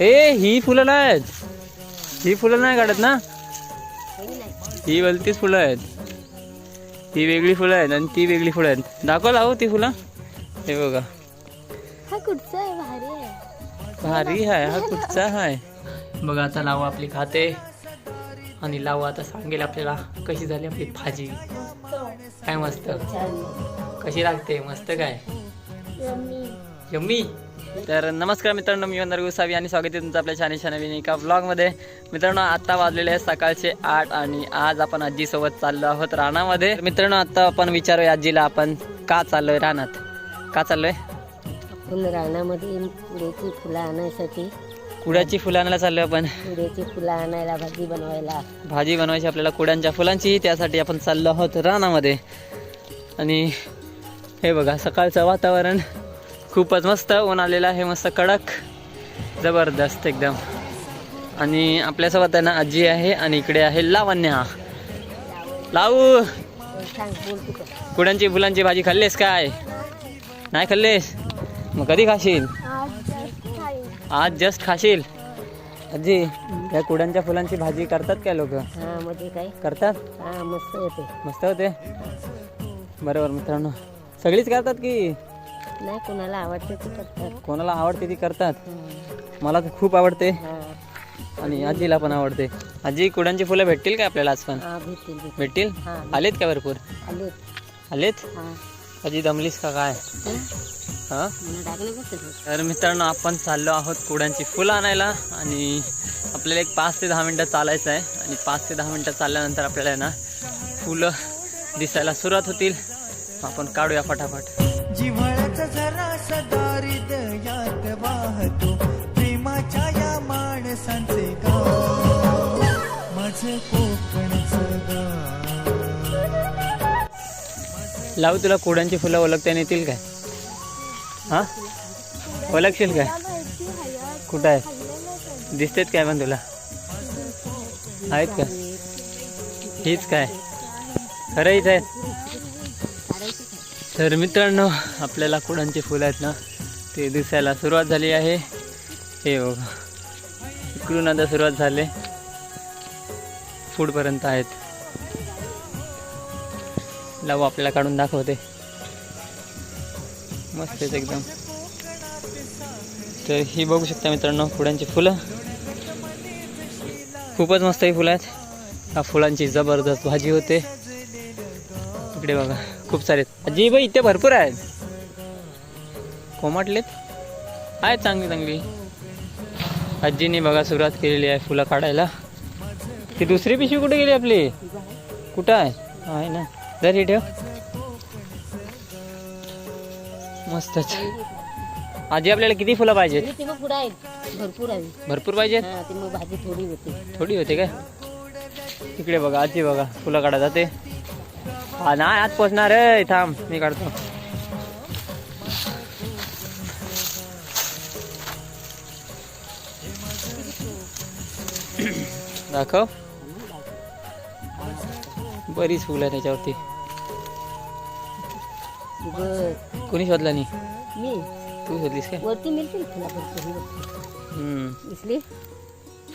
ए ही फुलं नाहीत. ही फुलं नाही काढत ना? ही भलतीच फुलं आहेत. ही वेगळी फुलं आहेत आणि ती वेगळी फुलं आहेत. दाखव लावू ती फुलं. हे बघा. हा कुठचा आहे? भारी आहे. भारी आहे. हा कुठचा आहे? बघा आता लावू आपली खाते. आणि लावू आता सांगेल आपल्याला कशी झाली आपली भाजी. काय मस्त. कशी लागते? मस्त काय? यम्मी? तर नमस्कार मित्रांनो मी वंदर गोसावी आणि स्वागत आहे तुमचं आपल्या छान नवीन एका व्लॉगमध्ये मित्रांनो आता वाजलेले आहेत सकाळचे आठ आणि आज आपण आजीसोबत चाललो आहोत रानामध्ये. मित्रांनो आता आपण विचारूया आजीला आपण का चाललोय रानात? का चाललोय? आपण रानामध्ये पुढेची फुलं आणायसाठी कुड्याची फुलं आणायला चाललोय आपण. पुढेची फुलं आणायला भाजी बनवायला. भाजी बनवायची आपल्याला कुड्यांच्या फुलांची त्यासाठी आपण चाललो आहोत रानामध्ये. आणि हे बघा सकाळचं वातावरण. खूपच मस्त ऊन आलेलं आहे मस्त कडक. जबरदस्त एकदम. आणि आपल्यासोबत आहे ना आजी आहे आणि इकडे आहे लावण्या. लावू. कुड्यांची फुलांची भाजी खाल्लीस काय? नाही खाल्लीस? मग कधी खाशील? आज जस्ट खाशील. आजी या कुड्यांच्या फुलांची भाजी करतात काय लोक? करतात? मस्त होते मस्त होते? बरोबर मित्रांनो. सगळीच करतात की? नाही कोणाला आवडते ते करतात. कोणाला आवडते ती करतात. हा. मला तर खूप आवडते. आणि आजीला पण आवडते. आजी कुडांची फुलं भेटतील का आपल्याला आज पण? हा भेटतील भेटतील. भेटतील? हा आलेत का भरपूर? आले आलेत? हा. आजी दमलीस का काय? हा? हा? मला तर मित्रांनो आपण चाललो आहोत कुडांची फुलं आणायला. आणि आपल्याला एक पाच ते दहा मिनटं चालायचं आहे. आणि पाच ते दहा मिनटं चालल्यानंतर आपल्याला ना फुलं दिसायला सुरुवात होतील. आपण काढूया फटाफट. जिव्हाळ्याचा वाहतो. प्रेमाच्या या माणसांचे गाव. माझं कोकणचं गाव लावू तुला कुडांची फुलं ओळखता येतील काय? हा? ओळखशील काय? कुठं आहे? दिसतेत काय पण तुला? आहेत का? हीच काय? खरं हीच आहेत तर मित्रांनो आपल्याला कुडांची फुलं आहेत ना ते दिसायला सुरुवात झाली आहे. हे बघा इकडून आता सुरुवात झाले. फूडपर्यंत आहेत. लावू आपल्याला काढून दाखवते. मस्त आहेत एकदम. तर ही बघू शकता मित्रांनो फुलांची फुलं. खूपच मस्त ही फुलं आहेत. या फुलांची जबरदस्त भाजी होते. इकडे बघा खूप सारे आजी बाई इथे भरपूर आहेत. कोमटलेत? आहेत चांगली चांगली. आजीने बघा सुरुवात केलेली आहे फुलं काढायला. ती दुसरी पिशवी कुठे गेली आपली? कुठं आहे? आहे ना. जरी ठेव मस्तच. आजी आपल्याला किती फुलं पाहिजेत? भरपूर भरपूर पाहिजेत? हा थोडी होते. थोडी होते काय? इकडे बघा आजी बघा फुलं काढा जाते. हा नाही आज पोचणार रे थांब मी काढतो. दाखव. बरीच फुलं आहे त्याच्यावरती. कोणी शोधला नाही? मी. तू शोधलीस काय? वरती मिळतील. हम्म.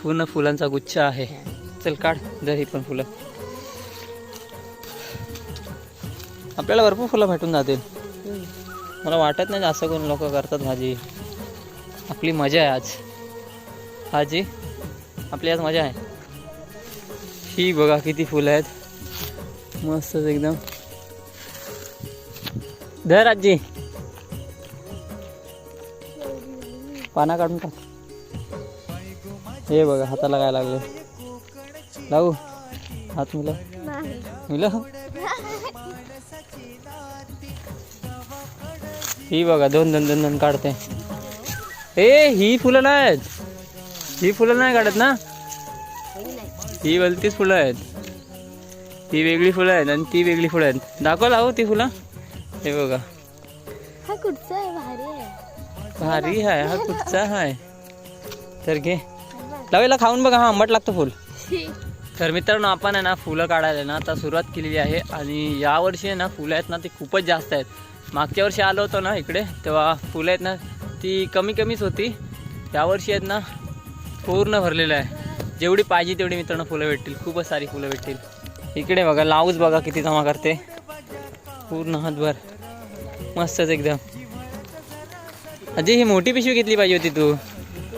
पूर्ण फुलांचा गुच्छ आहे. चल काढ. जर ही पण फुलं. आपल्याला भरपूर फुलं भेटून जातील. मला वाटत नाही जास्त करून लोक करतात भाजी. आपली मजा आहे आज. आजी आपली आज मजा आहे. ही बघा किती फुलं आहेत. मस्तच एकदम. धर आजी. पाना काढून टाक. हे बघा हाताला काय लागले लावू. हात मिला मिला ही बघा दोन दोन दोन दोन काढते. ए ही फुलं नाहीत. ही फुलं नाही काढत ना? ही भलतीच फुलं आहेत. ही वेगळी फुलं आहेत आणि ती वेगळी फुलं आहेत. दाखव लावू ती फुलं? हे बघा. हा कुठचा आहे? भारी आहे. भारी आहे हा कुठचा आहे? तर घे. लावेला खाऊन बघा. हा आंबट लागतो फुल. तर मित्रांनो आपण आहे ना फुलं काढायला ना आता सुरुवात केलेली आहे. आणि यावर्षी आहे ना फुलं आहेत ना ती खूपच जास्त आहेत. मागच्या वर्षी आलो होतो ना इकडे तेव्हा फुलं आहेत ना ती कमी कमीच होती. यावर्षी आहेत ना पूर्ण भरलेलं आहे. जेवढी पाहिजे तेवढी मित्रांनो फुलं भेटतील खूपच सारी फुलं भेटतील. इकडे बघा लावूच बघा किती जमा करते. पूर्ण हातभर. मस्तच एकदम. अजय ही मोठी पिशवी घेतली पाहिजे होती तू.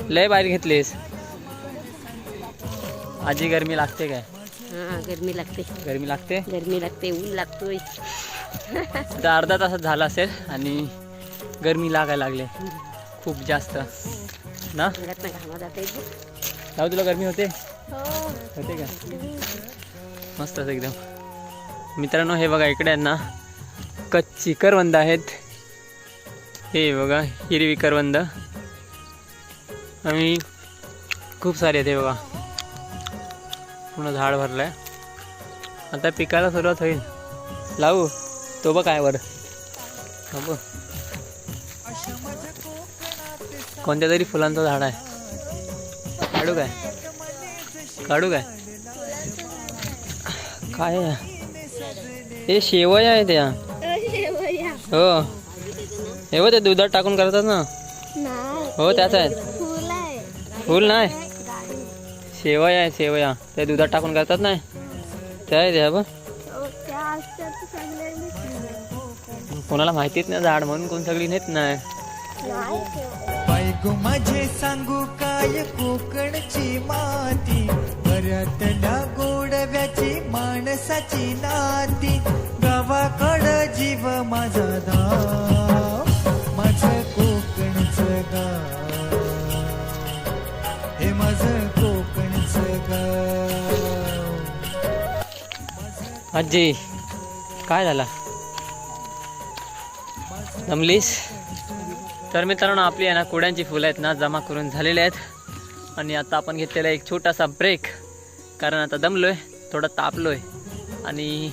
लय बाहेर घेतलीस. आजी गरमी लागते काय? हा गरमी लागते. गरमी लागते? गरमी लागते ऊन लागतोय. आता अर्धा तासात झाला असेल आणि गरमी लागायला लागले. खूप जास्त. ना? जाऊ तुला गरमी होते? होते का? मस्तच एकदम. मित्रांनो हे बघा इकडे ना कच्ची करवंद आहेत. हे बघा हिरवी करवंद. आणि खूप सारे आहेत हे बघा. पूर्ण झाड भरलंय. आता पिकायला सुरुवात होईल. लावू? तो बघ काय वर कोणत्या तरी फुलांचं झाड आहे. काढू काय? काढू काय? काय आहे? हे शेवया आहे त्या. हो. हे हो ते दुधात टाकून करतात ना. हो त्याच आहे फुल नाही. शेवया आहे शेवया. ते दुधात टाकून करतात नाही. त्या आहे त्या बघ. कोणाला माहितीच नाही झाड म्हणून कोण सगळी नेत नाही. बायको माझे सांगू काय कोकणची माती? बऱ्यातल्या गोडव्याची माणसाची नाती. गावाकड जीव माझा धाव माझं कोकणचं गाव. हे माझं कोकणचं गाव. आजी काय झाला? जमलीस तर मित्रांनो आपली आहे ना कुड्यांची फुलं आहेत ना जमा करून झालेले आहेत. आणि आता आपण घेतलेला एक छोटासा ब्रेक कारण आता दमलोय थोडं तापलोय. आणि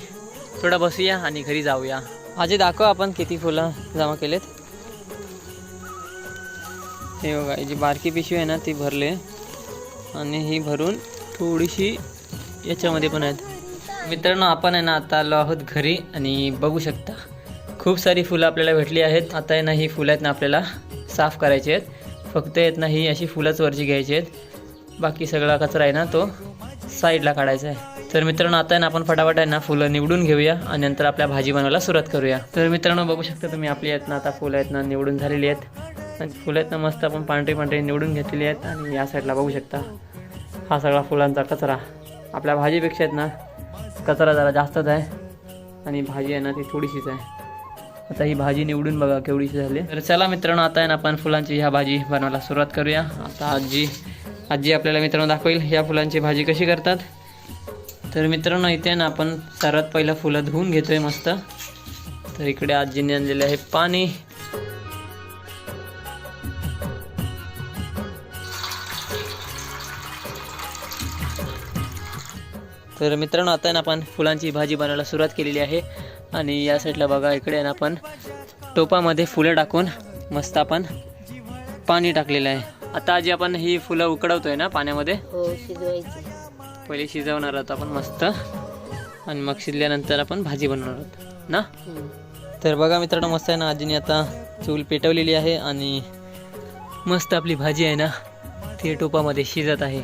थोडं बसूया आणि घरी जाऊया. आजी दाखव आपण किती फुलं जमा केलेत. हे बघा ही जी बारकी पिशवी आहे ना ती भरले. आणि ही भरून थोडीशी याच्यामध्ये पण आहेत. मित्रांनो आपण आहे ना आता आलो आहोत घरी आणि बघू शकता खूप सारी फुलं आपल्याला भेटली आहेत. आता आहे ना ही फुलं आहेत ना आपल्याला साफ करायची आहेत. फक्त आहेत ना ही अशी फुलंच वरची घ्यायची आहेत. बाकी सगळा कचरा आहे ना तो साईडला काढायचा आहे. तर मित्रांनो आता आहे ना आपण फटाफट आहे ना फुलं निवडून घेऊया आणि नंतर आपल्या भाजी बनवायला सुरुवात करूया. तर मित्रांनो बघू शकता तुम्ही आपली आहेत ना आता फुलं आहेत ना निवडून झालेली आहेत. आणि फुलं आहेत ना मस्त आपण पांढरी पांढरी निवडून घेतलेली आहेत. आणि या साईडला बघू शकता हा सगळा फुलांचा कचरा. आपल्या भाजीपेक्षा आहेत ना कचरा जरा जास्तच आहे. आणि भाजी आहे ना ती थोडीशीच आहे. आता ही भाजी निवडून बघा केवढीशी झाली. तर चला मित्रांनो आता आहे ना आपण फुलांची ह्या भाजी बनवायला सुरुवात करूया. आता आजी आजी आपल्याला मित्रांनो दाखवेल ह्या फुलांची भाजी कशी करतात. तर मित्रांनो इथे आहे ना आपण सर्वात पहिलं फुलं धुवून घेतोय मस्त. तर इकडे आजीने आणलेले आहे पाणी. तर मित्रांनो आता ना आपण फुलांची भाजी बनवायला सुरुवात केलेली आहे. आणि या साईडला बघा इकडे ना आपण टोपामध्ये फुलं टाकून मस्त आपण पाणी टाकलेलं आहे. आता आजी आपण ही फुलं उकडवतोय ना पाण्यामध्ये. हो पहिले शिजवणार आहोत आपण मस्त. आणि मग शिजल्यानंतर आपण भाजी बनवणार आहोत ना? तर बघा मित्रांनो मस्त आहे ना आजीने आता चूल पेटवलेली आहे आणि मस्त आपली भाजी आहे ना ती टोपामध्ये शिजत आहे.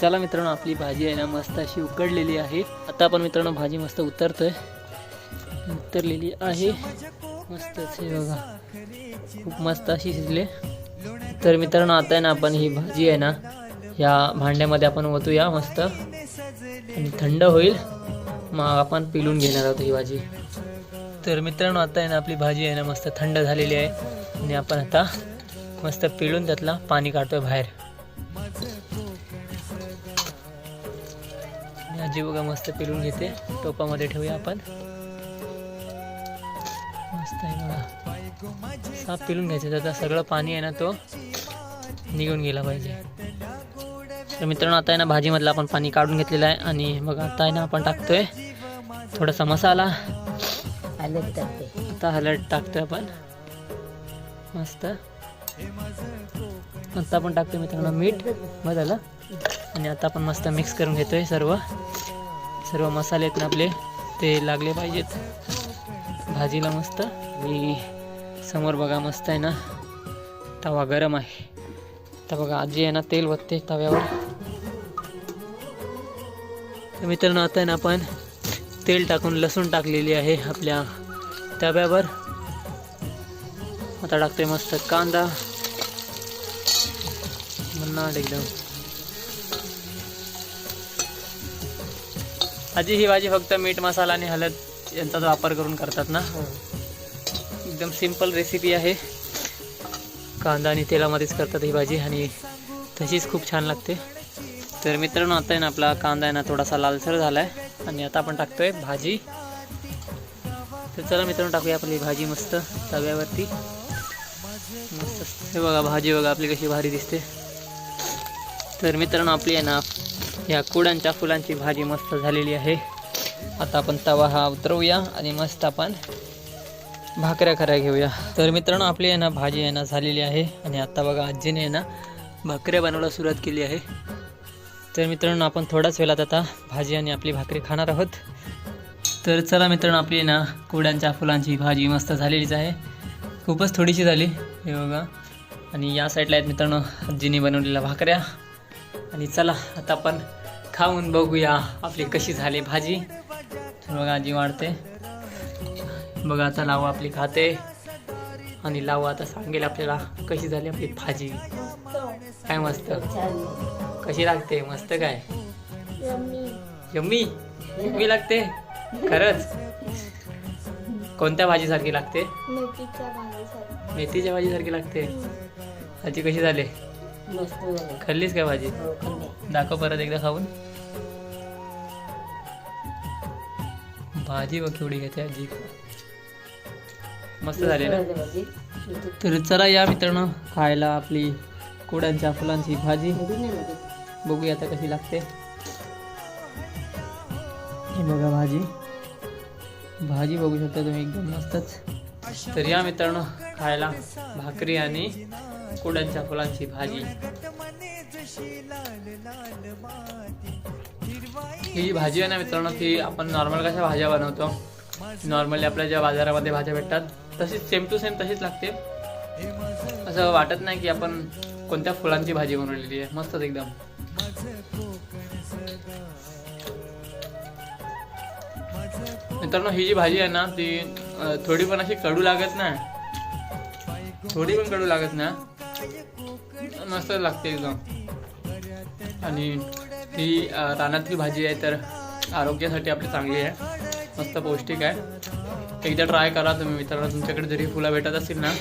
चला मित्रांनो आपली भाजी आहे ना मस्त अशी उकडलेली आहे. आता आपण मित्रांनो भाजी मस्त उतरतोय. उतरलेली आहे. मस्तच हे बघा. खूप मस्त अशी शिजले. तर मित्रांनो आता आहे ना आपण ही भाजी आहे ना या भांड्यामध्ये आपण ओतूया मस्त. आणि थंड होईल. मग आपण पिलून घेणार आहोत ही भाजी. तर मित्रांनो आता आहे ना आपली भाजी आहे ना मस्त थंड झालेली आहे. आणि आपण आता मस्त पिळून त्यातला पाणी काढतोय बाहेर. भाजी बघा मस्त पिळून घेते. टोपामध्ये ठेवूया आपण. मस्त आहे बघा. साप पिळून घ्यायचं त्याचा सगळं पाणी आहे ना तो निघून गेला पाहिजे. तर मित्रांनो आता आहे ना भाजीमधलं आपण पाणी काढून घेतलेलं आहे आणि मग आता आहे ना आपण टाकतोय थोडासा मसाला. आलं टाकते आता हलट टाकतोय आपण. मस्त. आता आपण टाकतो मित्रांनो मीठ बरं झालं आणि आता आपण मस्त मिक्स करून घेतोय सर्व. सर्व मसाले आहेत ना आपले ते लागले पाहिजेत. भाजीला मस्त. आणि समोर बघा मस्त आहे ना तवा गरम आहे. तर बघा आजी आहे ना तेल वतते तव्यावर. तर मित्रांनो आता आहे ना आपण तेल टाकून लसूण टाकलेली आहे आपल्या तव्यावर. आता टाकतोय मस्त कांदा. मन्नाट एकदम. आजी ही भाजी फक्त मीठ मसाला आणि हळद यांचाच वापर करून करतात ना? एकदम सिंपल रेसिपी आहे. कांदा आणि तेलामध्येच करतात ही भाजी आणि तशीच खूप छान लागते. तर मित्रांनो आता आहे ना आपला कांदा आहे ना थोडासा लालसर झाला आहे आणि आता आपण टाकतोय भाजी. तर चला मित्रांनो टाकूया आपली भाजी मस्त तव्यावरती. मस्त. हे बघा भाजी बघा आपली कशी भारी दिसते. तर मित्रांनो आपली आहे ना या कुडांच्या फुलांची भाजी मस्त झालेली आहे. आता आपण तवा हा उतरवूया आणि मस्त आपण भाकऱ्या खऱ्या घेऊया. तर मित्रांनो आपली आहे ना भाजी आहे ना झालेली आहे. आणि आता बघा आजीने आहे ना भाकऱ्या बनवायला सुरुवात केली आहे. तर मित्रांनो आपण थोड्याच वेळात आता भाजी आणि आपली भाकरी खाणार आहोत. तर चला मित्रांनो आपली आहे ना कुड्यांच्या फुलांची भाजी मस्त झालेलीच आहे. खूपच थोडीशी झाली हे बघा. आणि या साईडला आहेत मित्रांनो आजीने बनवलेल्या भाकऱ्या. आणि चला आता आपण खाऊन बघूया आपली कशी झाली भाजी. बघा आजी वाढते. बघा आता लावू आपली खाते. आणि लावू आता सांगेल आपल्याला कशी झाली आपली भाजी. काय मस्त. कशी लागते? मस्त काय? यम्मी. यम्मी लागते? खरंच? कोणत्या भाजीसारखी लागते? मेथीच्या भाजीसारखी लागते. आजी कशी झाली? खाल्लीस काय भाजी? दाखव परत एकदा खाऊन. भाजी बघ केवढी घेते आजी? मस्त झाली ना? तर चला या मित्रांनो खायला आपली कुड्यांच्या फुलांची भाजी. बघूया आता कशी लागते. हे बघा भाजी. भाजी बघू शकता तुम्ही एकदम मस्तच. तर या मित्रांनो खायला भाकरी आणि कुड्यांच्या फुलांची भाजी. ही जी भाजी आहे ना मित्रांनो ती आपण नॉर्मल कशा भाज्या बनवतो? नॉर्मली आपल्या ज्या बाजारामध्ये भाज्या भेटतात तशीच सेम टू सेम तशीच लागते. असं वाटत नाही की आपण कोणत्या फुलांची भाजी बनवलेली आहे. मस्तच एकदम. मित्रांनो ही जी भाजी आहे ना ती थोडी पण अशी कडू लागत नाही. थोडी पण कडू लागत नाही. मस्त लागते एकदम. आणि ही रानातली भाजी आहे तर आरोग्यासाठी आपली चांगली आहे. मस्त पौष्टिक आहे. एकदा ट्राय करा तुम्ही मित्रांनो तुमच्याकडे जरी फुलं भेटत असतील ना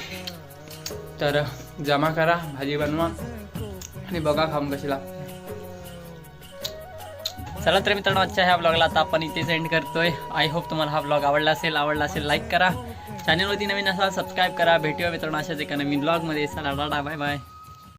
तर जमा करा भाजी बनवा आणि बघा खाऊन कशी लागते चला तर मित्रांनो आजच्या ह्या ब्लॉगला आता आपण इथे सेंड करतोय. आय होप तुम्हाला हा ब्लॉग आवडला असेल आवडला असेल लाईक करा. चॅनलवरती नवीन असाल सबस्क्राईब करा. भेटूया मित्रांनो अशाच एका नवीन ब्लॉगमध्ये चला डाटा बाय बाय